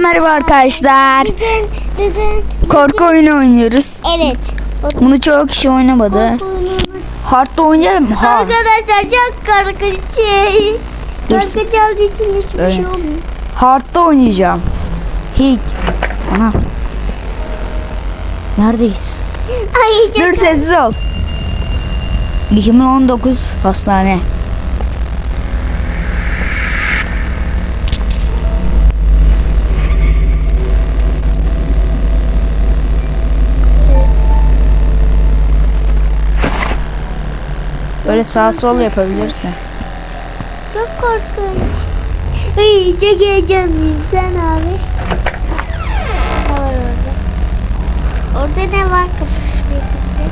Merhaba arkadaşlar. Bugün, bugün, Korku oyunu oynuyoruz. evet. Bunu çoğu kişi oynamadı. Hard'da oynayalım mı? Hard. Arkadaşlar çok korkunç şey. Korkunç olduğu için hiçbir Evet. şey olmuyor. Hard'da oynayacağım. Hiç. Ana. Neredeyiz? Ay çok Dur sessiz ol. 2019 hastane. Böyle sağ sol yapabilirsin. Çok korkunç. Ay çok heyecanlıyım sen abi. Ne var orada? Orada ne var kapının içinde?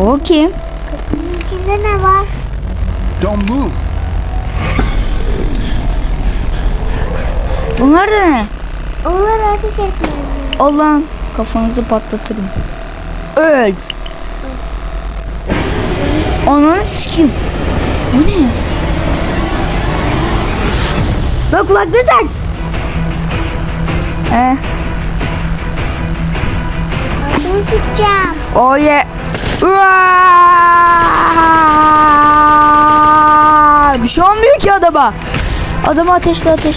O kim? Kapının içinde ne var? Don't move. Bunlar da ne? Onlar ateş etmiyor. Allah'ım kafanızı patlatırım. Öl. Ananı sikim. Bu ne? Bak kulaklığı tak. Eh, Ağzını sıçacağım. oh yeah. Uaa! Bir şey olmuyor ki adama. Adama ateşle ateş.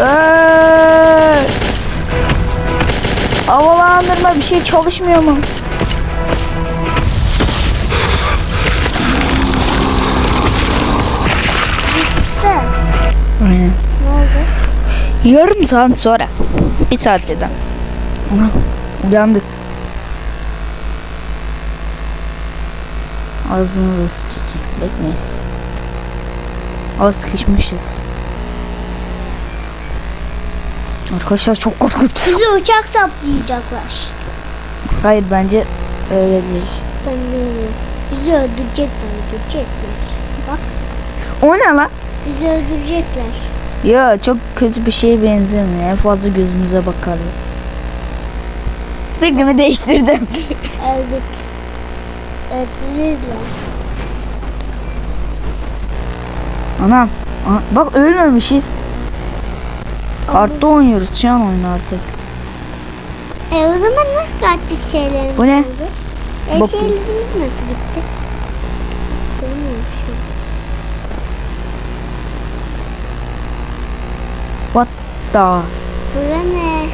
Öl. Havalandırma bir şey çalışmıyor mu? Aynen. Ne oldu? Yarım saat sonra. Bir saat sonra. Uyandık. Ağzımıza sıçacak. Bekleyin siz. Az sıkışmışız. Arkadaşlar çok korkunç. Sizi uçak saplayacaklar. Hayır bence öyle değil. Ben de Bizi öldürecekler, öldürecekler. Bak O ne lan? Bizi öldürecekler. Ya çok kötü bir şeye benzemiyor. En fazla gözümüze bakarlar. Fikrimi değiştirdim. Öldük. Öldürürler. Anam. Ana- Bak ölmemişiz. Artta oynuyoruz şu an oyunu artık. E o zaman nasıl kaçtık şeylerimiz Bu ne? E şeylerimiz nasıl gitti? What the? Bura ne?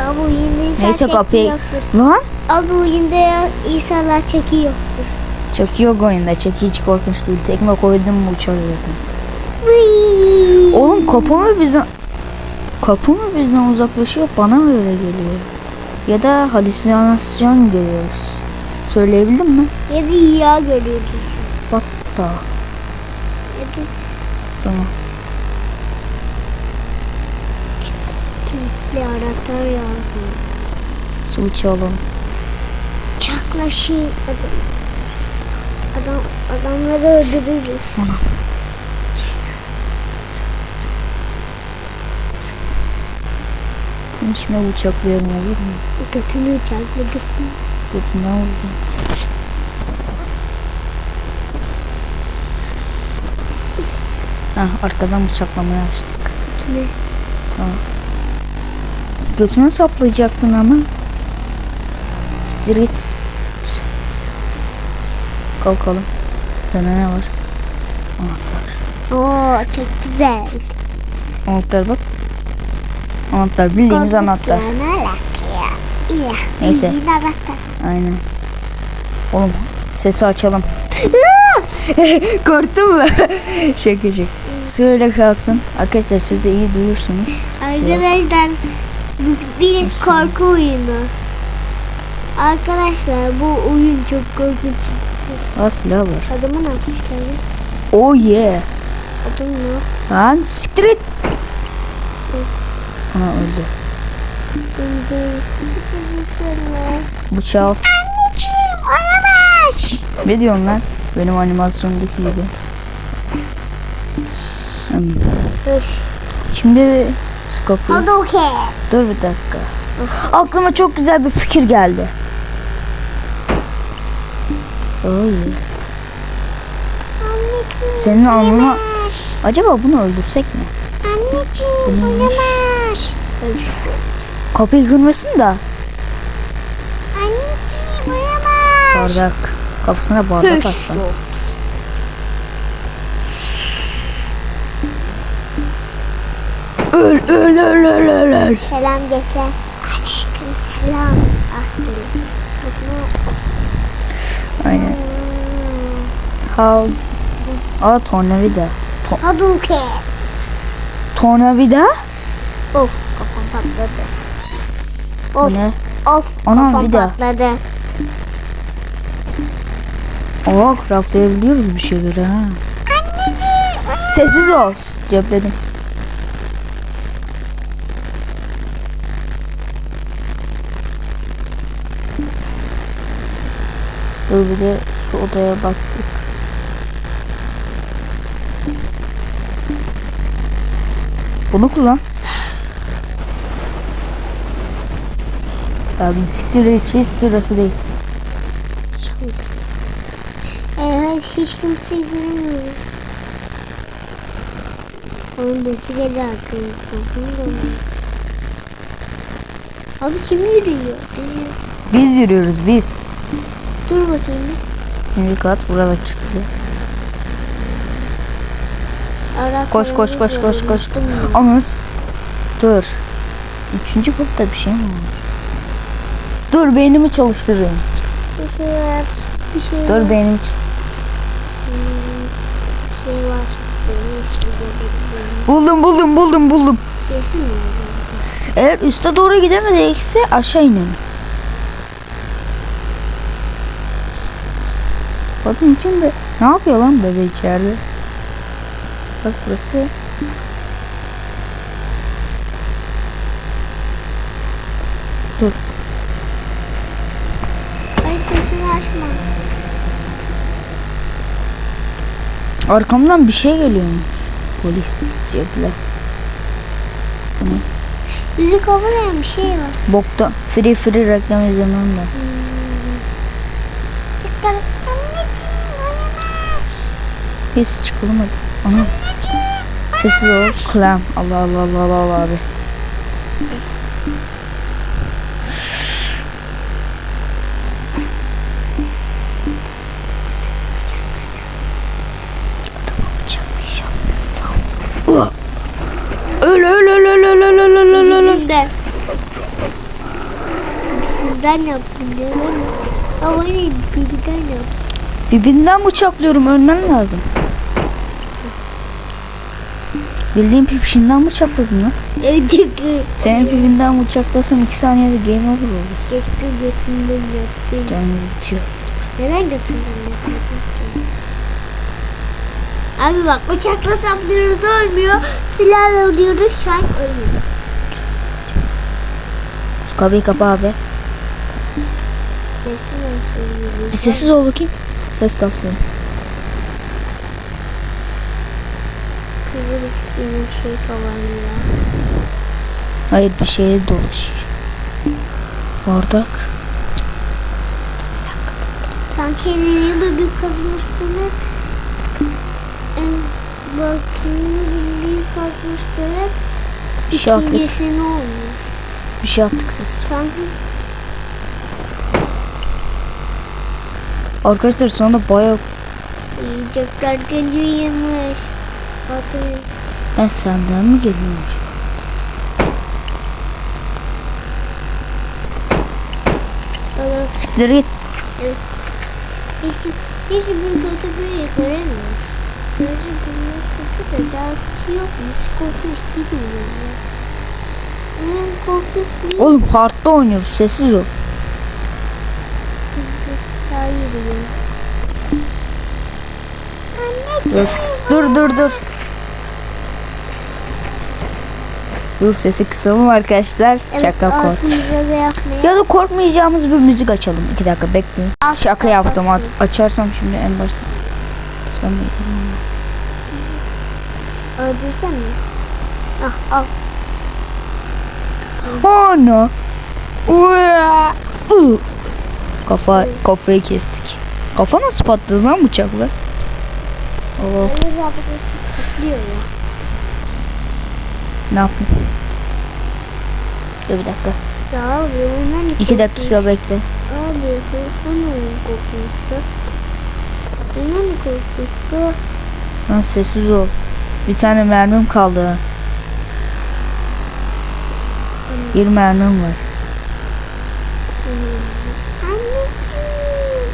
Abi oyunda Neyse çeki kapıyı. yoktur. Lan? Abi oyunda insanlar çeki yok. Çok yok oyunda. Çok hiç korkunç değil. Tekme koydum mu uçar zaten. Oğlum kapı mı bizden... Kapı mı bizden uzaklaşıyor? Bana mı öyle geliyor? Ya da halüsinasyon görüyoruz. Söyleyebildim mi? Ya da yağ görüyoruz. What the? Ya da Tamam. Kilitli anahtar yazıyor. Su içelim. Çaklaşın adam. Adam adamları öldürürüz. İçme bıçaklayalım olur mu? Götünü çakladırsın. Götünden vuracağım. Hah arkadan bıçaklamaya açtık. Ne? Tamam. Götünü saplayacaktın ama. Siktir git. Kalkalım. Bana ne var? Anahtar. Oo çok güzel. Anahtar bak. Anahtar bildiğimiz anahtar. Ya. Neyse. Aynen. Oğlum sesi açalım. Korktun mu? şaka şaka. Söyle kalsın. Arkadaşlar siz de iyi duyursunuz. Arkadaşlar bir korku oyunu. Arkadaşlar bu oyun çok korkunç. Silah var. Adamı ne yapmışlar ya? Oh yeah. Adam ne? Lan siktir et. Ana öldü. Bıçağı. Anneciğim olamaz. Ne diyorsun lan? Benim animasyondaki gibi. Şimdi kapıyı. Hadouken. Dur bir dakika. Aklıma çok güzel bir fikir geldi. Oy. Anneciğim. Senin alnına... Acaba bunu öldürsek mi? Anneciğim Bu neymiş? olamaz. Headshot. Kapıyı kırmasın da. Anneciğim. Bardak. Kafasına bardak atsan. Öl öl öl öl öl öl. Selam dese. Aleyküm selam. Ah. Aynen. How? Aa tornavida. To- Hadouken. tornavida? Of kafam patladı. Of ne? of Anam, kafam vida. patladı. Aa craftlayabiliyoruz bir şeyleri ha. Anneciğim. Sessiz ol. Cepledim. De şu odaya baktık. Bunu kullan. Ya bisikleri hiç sırası değil. Ee, hiç kimseyi görmüyorum. Onun besi geldi arkaya. Abi kim yürüyor? Bizi. Biz yürüyoruz biz. Dur bakayım. Şimdi kat burada kilitli. Ara Koş koş koş koş koş. Anus. Dur. Üçüncü katta bir şey mi var? Dur beynimi çalıştırayım. Bir şey var. Bir şey var. Dur beynim. ç- Hmm, Bir şey var. Buldum buldum buldum buldum. Eğer üste doğru gidemediyse aşağı inelim. Bakın içinde ne yapıyor lan bebe içeride? Bak burası. Dur. Ay sesini açma. Arkamdan bir şey geliyormuş. Polis ceple. Bizi kovalayan bir şey var. Bokta. Free free reklam izlemem ben. Anneciğim oynamaz. Neyse çıkalım hadi. Aha. Sessiz ol. Clam. Allah Allah Allah Allah Allah abi. Öl öl öl öl öl öl öl öl öl öl öl. Bizimden. Bizimden yaptım diyorum ama. Ama yine birden yaptım. Bibinden bıçaklıyorum ölmen lazım. Bildiğin pipişinden bıçakladın lan. Önceki. Senin pipinden bıçaklasam 2 saniyede game over olur. Keşke götünden yapsaydım. Canınız bitiyor. Neden götünden yapmadın ki? Abi bak bıçaklasam diyoruz olmuyor. Silahla vuruyoruz şans ölmüyor. Şu kapıyı kapa abi. Bir sessiz ol bakayım. Ses kasmıyor. Şey. Hayır bir şeye doluş. Bardak. Sanki elini bir kazmıştınız. Bakımını bir kazmıştınız. Bir şey attık. İkincisini olmuş. Bir şey attık siz. Sanki Arkadaşlar sonra bayağı Yiyecekler gece yemiş. Hadi. Ben senden mi geliyormuş? Siktir git. Evet. Hiç, hiç bir otobüye göremiyorum. Sadece bunun koku da daha yokmuş. Kokmuş gibi oluyor. Onun kokusu... Oğlum parkta oynuyoruz. Sessiz ol. Hayır. Anneciğim. Dur dur dur. dur. Dur sesi kısalım arkadaşlar. Şaka kork. da. Ya da korkmayacağımız bir müzik açalım. İki dakika bekleyin. Alt Şaka yaptım. At- açarsam şimdi en başta. Sen de Öldürsen mi? Ah al. Ana. Kafa kafayı kestik. Kafa nasıl patladı lan bıçakla? Oh, zabıtası kutluyor ya. Ne yapayım? Dur bir dakika. Ya abi hemen 2 dakika bekle. Abi oyun korkmuştu. Hemen korkmuştu. Lan sessiz ol. Bir tane mermim kaldı. ha. Bir mermim var. Anneciğim.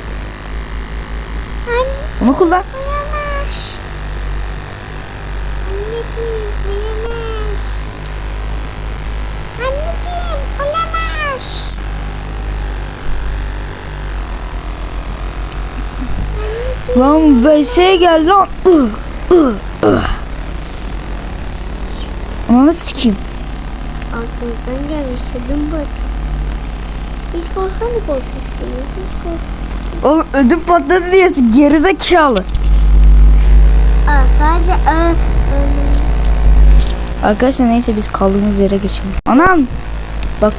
Anneciğim Bunu kullan. uyanaş. Anneciğim Lan VS'ye gel lan. Ananı sikeyim. Aklınızdan gelmiş dedim bak. Hiç korkan mı korkmuştunuz? Hiç kork. Oğlum ödüm patladı diyorsun gerizekalı. Aa, sadece ö, ö, Arkadaşlar neyse biz kaldığımız yere geçelim. Anam. Bak.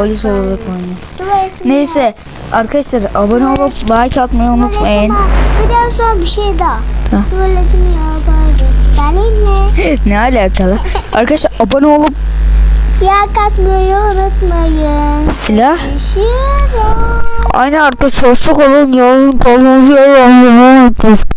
Polis olarak oynuyor. Neyse arkadaşlar abone olup like atmayı unutmayın. Bir de son bir şey daha. Yapardım. Geleyim mi? ne alakalı? arkadaşlar abone olup Yak atmayı unutmayın. silah. Görüşürüz. Aynı arkadaşlar hoşça kalın. Yarın kalın.